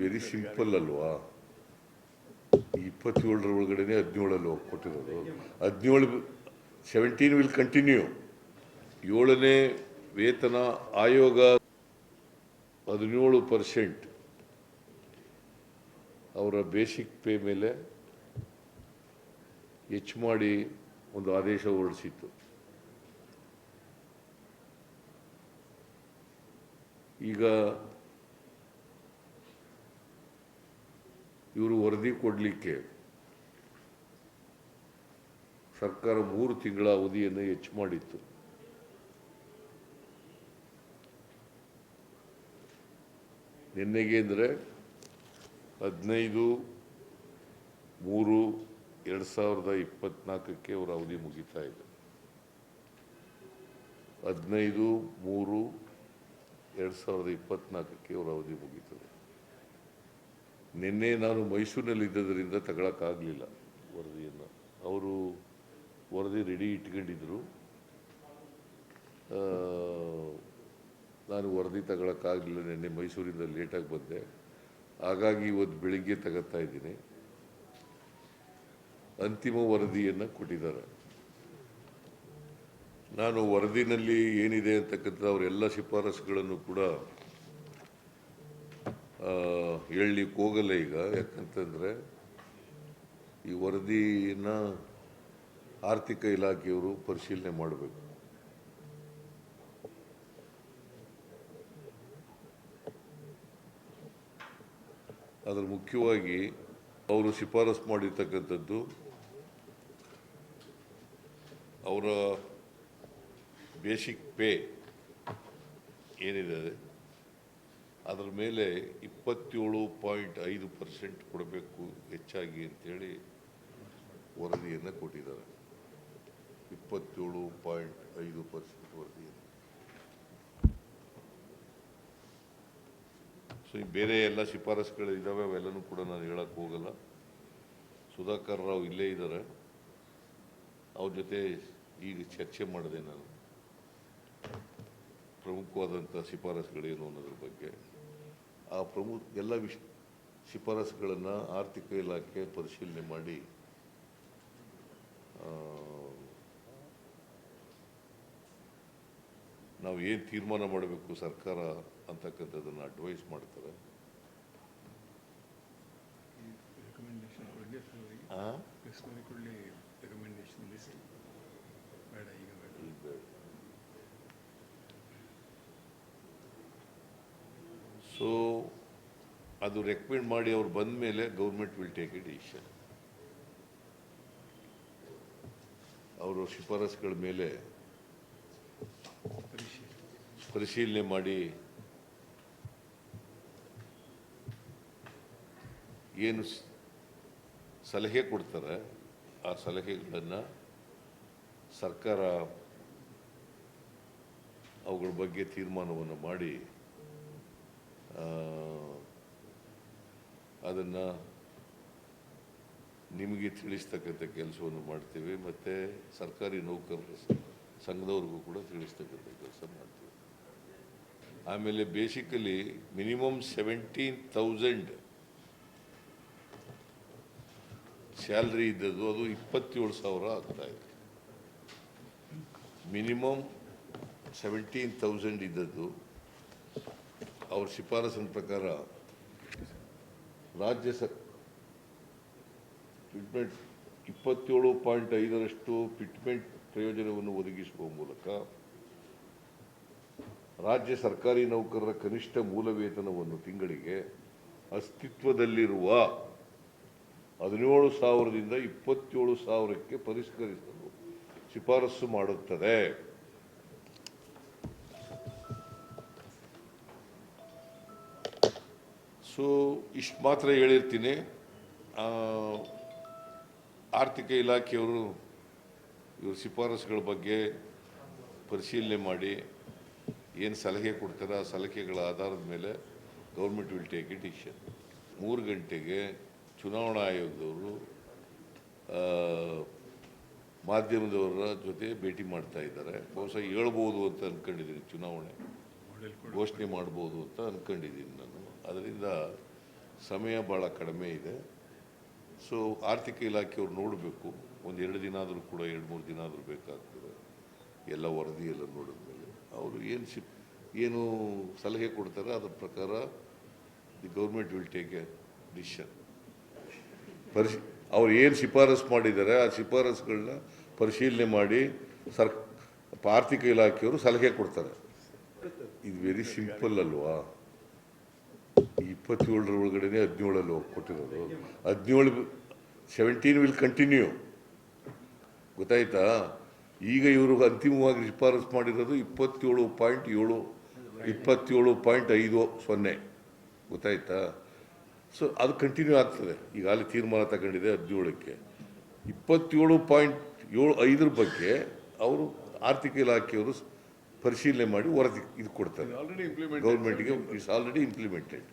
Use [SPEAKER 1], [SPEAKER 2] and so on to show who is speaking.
[SPEAKER 1] Very simple ಅಲ್ವಾ? ಇಪ್ಪತ್ತೇಳರ ಒಳಗಡೆನೆ ಹದಿನೇಳಲ್ಲಿ ಕೊಟ್ಟಿರೋದು ಹದಿನೇಳು ಸೆವೆಂಟೀನ್ ವಿಲ್ ಕಂಟಿನ್ಯೂ ಏಳನೇ ವೇತನ ಆಯೋಗ ಹದಿನೇಳು ಪರ್ಸೆಂಟ್ ಅವರ ಬೇಸಿಕ್ ಪೇ ಮೇಲೆ ಹೆಚ್ಚು ಮಾಡಿ ಒಂದು ಆದೇಶ ಹೊರಡಿಸಿತ್ತು. ಈಗ ಇವರು ವರದಿ ಕೊಡಲಿಕ್ಕೆ ಸರ್ಕಾರ ಮೂರು ತಿಂಗಳ ಅವಧಿಯನ್ನು ಹೆಚ್ಚು ಮಾಡಿತ್ತು. ನಿನ್ನೆಗೆ ಅಂದರೆ ಹದಿನೈದು ಮೂರು ಎರಡು ಸಾವಿರದ ಇಪ್ಪತ್ತ್ನಾಲ್ಕಕ್ಕೆ ಅವರ ಅವಧಿ ಮುಗಿತಾ ಇದೆ. ಹದಿನೈದು ಮೂರು ಎರಡು ಸಾವಿರದ ಇಪ್ಪತ್ತ್ನಾಲ್ಕಕ್ಕೆ ಅವರ ಅವಧಿ ಮುಗೀತದೆ. ನಿನ್ನೆ ನಾನು ಮೈಸೂರಿನಲ್ಲಿ ಇದ್ದದರಿಂದ ತಗೊಳಕ್ಕಾಗಲಿಲ್ಲ ವರದಿಯನ್ನು. ಅವರು ವರದಿ ರೆಡಿ ಇಟ್ಕೊಂಡಿದ್ರು. ಆ, ನಾನು ವರದಿ ತಗೊಳಕ್ಕಾಗಲಿಲ್ಲ ನಿನ್ನೆ ಮೈಸೂರಿಂದ ಲೇಟಾಗಿ ಬಂದೆ. ಹಾಗಾಗಿ ಇವತ್ತು ಬೆಳಿಗ್ಗೆ ತಗೋತಾ ಇದ್ದೀನಿ. ಅಂತಿಮ ವರದಿಯನ್ನು ಕೊಟ್ಟಿದ್ದಾರೆ. ನಾನು ವರದಿನಲ್ಲಿ ಏನಿದೆ ಅಂತಕ್ಕಂಥ ಅವರೆಲ್ಲ ಶಿಫಾರಸುಗಳನ್ನು ಕೂಡ ಹೇಳಲಿಕ್ಕೆ ಹೋಗಲ್ಲ ಈಗ. ಯಾಕಂತಂದರೆ ಈ ವರದಿನ ಆರ್ಥಿಕ ಇಲಾಖೆಯವರು ಪರಿಶೀಲನೆ ಮಾಡಬೇಕು. ಅದರ ಮುಖ್ಯವಾಗಿ ಅವರು ಶಿಫಾರಸು ಮಾಡಿರ್ತಕ್ಕಂಥದ್ದು ಅವರ ಬೇಸಿಕ್ ಪೇ ಏನಿದೆ ಅದರ ಮೇಲೆ ಇಪ್ಪತ್ತೇಳು ಪಾಯಿಂಟ್ ಐದು ಪರ್ಸೆಂಟ್ ಕೊಡಬೇಕು ಹೆಚ್ಚಾಗಿ ಅಂತೇಳಿ ವರದಿಯನ್ನು ಕೊಟ್ಟಿದ್ದಾರೆ. ಇಪ್ಪತ್ತೇಳು ಪಾಯಿಂಟ್ ಐದು ಪರ್ಸೆಂಟ್ ವರದಿಯನ್ನು. ಸೊ ಈ ಬೇರೆ ಎಲ್ಲ ಶಿಫಾರಸುಗಳು ಇದ್ದಾವೆ ಅವೆಲ್ಲನೂ ಕೂಡ ನಾನು ಹೇಳಕ್ಕೆ ಹೋಗಲ್ಲ. ಸುಧಾಕರ್ ರಾವ್ ಇಲ್ಲೇ ಇದ್ದಾರೆ. ಅವ್ರ ಜೊತೆ ಈಗ ಚರ್ಚೆ ಮಾಡಿದೆ ನಾನು. ಪ್ರಮುಖವಾದಂಥ ಶಿಫಾರಸುಗಳೇನು ಅನ್ನೋದ್ರ ಬಗ್ಗೆ. ಆ ಪ್ರಮುಖ ಎಲ್ಲ ವಿಷ ಶಿಫಾರಸುಗಳನ್ನು ಆರ್ಥಿಕ ಇಲಾಖೆ ಪರಿಶೀಲನೆ ಮಾಡಿ ನಾವು ಏನು ತೀರ್ಮಾನ ಮಾಡಬೇಕು ಸರ್ಕಾರ ಅಂತಕ್ಕಂಥದ್ದನ್ನು ಅಡ್ವೈಸ್ ಮಾಡ್ತಾರೆ.
[SPEAKER 2] ರೆಕಮೆಂಡೇಶನ್ ಕೊಡಲಿ ಸರ್
[SPEAKER 1] ಆ?
[SPEAKER 2] ಪ್ರೆಸ್ನವ್ರಿಗೆ ಕೊಡಲಿ ರೆಕಮೆಂಡೇಶನ್ ಲಿಸ್ಟ್ ಬೇಡ ಈಗ ಬೇಡ
[SPEAKER 1] ಈಗ ಬೇಡ. ಸೊ ಅದು ರೆಕಮೆಂಡ್ ಮಾಡಿ ಅವ್ರು ಬಂದ ಮೇಲೆ government will take a decision ಅವರು ಶಿಫಾರಸುಗಳ ಮೇಲೆ
[SPEAKER 2] ಪರಿಶೀಲನೆ
[SPEAKER 1] ಮಾಡಿ ಏನು ಸಲಹೆ ಕೊಡ್ತಾರೆ, ಆ ಸಲಹೆಗಳನ್ನು ಸರ್ಕಾರ ಅವುಗಳ ಬಗ್ಗೆ ತೀರ್ಮಾನವನ್ನು ಮಾಡಿ ಅದನ್ನು ನಿಮಗೆ ತಿಳಿಸ್ತಕ್ಕಂಥ ಕೆಲಸವನ್ನು ಮಾಡ್ತೀವಿ, ಮತ್ತು ಸರ್ಕಾರಿ ನೌಕರರ ಸಂಘದವ್ರಿಗೂ ಕೂಡ ತಿಳಿಸ್ತಕ್ಕಂಥ ಕೆಲಸ ಮಾಡ್ತೀವಿ. ಆಮೇಲೆ basically minimum seventeen thousand salary ಇದ್ದದ್ದು ಅದು ಇಪ್ಪತ್ತೇಳು ಸಾವಿರ ಆಗ್ತಾಯಿದೆ ಮಿನಿಮಮ್ ಸೆವೆಂಟೀನ್ ತೌಸಂಡ್ ಇದ್ದದ್ದು ಅವ್ರ ಶಿಫಾರಸಿನ ಪ್ರಕಾರ ರಾಜ್ಯ ಸ ಫಿಟ್ಮೆಂಟ್ ಇಪ್ಪತ್ತೇಳು ಪಾಯಿಂಟ್ ಐದರಷ್ಟು ಫಿಟ್ಮೆಂಟ್ ಪ್ರಯೋಜನವನ್ನು ಒದಗಿಸುವ ಮೂಲಕ ರಾಜ್ಯ ಸರ್ಕಾರಿ ನೌಕರರ ಕನಿಷ್ಠ ಮೂಲ ವೇತನವನ್ನು ತಿಂಗಳಿಗೆ ಅಸ್ತಿತ್ವದಲ್ಲಿರುವ ಹದಿನೇಳು ಸಾವಿರದಿಂದ ಇಪ್ಪತ್ತೇಳು ಸಾವಿರಕ್ಕೆ ಪರಿಷ್ಕರಿಸಲು ಶಿಫಾರಸು ಮಾಡುತ್ತದೆ. ಸೊ, ಇಷ್ಟು ಮಾತ್ರ ಹೇಳಿರ್ತೀನಿ. ಆರ್ಥಿಕ ಇಲಾಖೆಯವರು ಇವ್ರ ಶಿಫಾರಸುಗಳ ಬಗ್ಗೆ ಪರಿಶೀಲನೆ ಮಾಡಿ, ಏನು ಸಲಹೆ ಕೊಡ್ತಾರೆ ಆ ಸಲಹೆಗಳ ಆಧಾರದ ಮೇಲೆ government will take it decision. ಮೂರು ಗಂಟೆಗೆ ಚುನಾವಣಾ ಆಯೋಗದವರು ಮಾಧ್ಯಮದವರ ಜೊತೆ ಭೇಟಿ ಮಾಡ್ತಾ ಇದ್ದಾರೆ. ಬಹುಶಃ ಹೇಳ್ಬೋದು ಅಂತ ಅಂದ್ಕೊಂಡಿದ್ದೀನಿ ಚುನಾವಣೆ. ಘೋಷಣೆ ಮಾಡ್ಬೋದು ಅಂತ ಅಂದ್ಕೊಂಡಿದ್ದೀನಿ ನಾನು. ಅದರಿಂದ ಸಮಯ ಭಾಳ ಕಡಿಮೆ ಇದೆ. ಸೊ ಆರ್ಥಿಕ ಇಲಾಖೆಯವ್ರು ನೋಡಬೇಕು. ಒಂದು ಎರಡು ದಿನ ಆದರೂ ಕೂಡ ಎರಡು ಮೂರು ದಿನ ಆದರೂ ಬೇಕಾಗ್ತದೆ. ಎಲ್ಲ ವರದಿ ಎಲ್ಲ ನೋಡಿದ ಮೇಲೆ ಅವರು ಏನು ಶಿಪ್ ಏನು ಸಲಹೆ ಕೊಡ್ತಾರೆ, ಅದರ ಪ್ರಕಾರ the government will take a decision. ಪರಿಶ್, ಅವ್ರು ಏನು ಶಿಫಾರಸು ಮಾಡಿದ್ದಾರೆ, ಆ ಶಿಫಾರಸುಗಳನ್ನ ಪರಿಶೀಲನೆ ಮಾಡಿ ಸರ್ ಆರ್ಥಿಕ ಇಲಾಖೆಯವರು ಸಲಹೆ ಕೊಡ್ತಾರೆ. ಇದು ವೆರಿ ಸಿಂಪಲ್ ಅಲ್ವಾ? ಇಪ್ಪತ್ತೇಳರ ಒಳಗಡೆ ಹದಿನೇಳಲ್ಲಿ ಹೋಗಿ ಕೊಟ್ಟಿರೋದು ಹದಿನೇಳು ಸೆವೆಂಟೀನ್ ವಿಲ್ ಕಂಟಿನ್ಯೂ ಗೊತ್ತಾಯ್ತಾ? ಈಗ ಇವರು ಅಂತಿಮವಾಗಿ ಶಿಫಾರಸು ಮಾಡಿರೋದು ಇಪ್ಪತ್ತೇಳು ಪಾಯಿಂಟ್ ಏಳು ಇಪ್ಪತ್ತೇಳು ಪಾಯಿಂಟ್ ಐದು ಸೊನ್ನೆ. ಗೊತ್ತಾಯ್ತಾ? ಸೊ ಅದು ಕಂಟಿನ್ಯೂ ಆಗ್ತದೆ. ಈಗ ಅಲ್ಲಿ ತೀರ್ಮಾನ ತಗೊಂಡಿದೆ ಹದಿನೇಳಕ್ಕೆ. ಇಪ್ಪತ್ತೇಳು ಪಾಯಿಂಟ್ ಏಳು ಐದರ ಬಗ್ಗೆ ಅವರು ಆರ್ಥಿಕ ಇಲಾಖೆಯವರು ಪರಿಶೀಲನೆ ಮಾಡಿ ವರದಿ ಇದು ಕೊಡ್ತಾರೆ. ಗೌರ್ಮೆಂಟ್ಗೆ ಇಟ್ಸ್ ಆಲ್ರೆಡಿ ಇಂಪ್ಲಿಮೆಂಟೆಡ್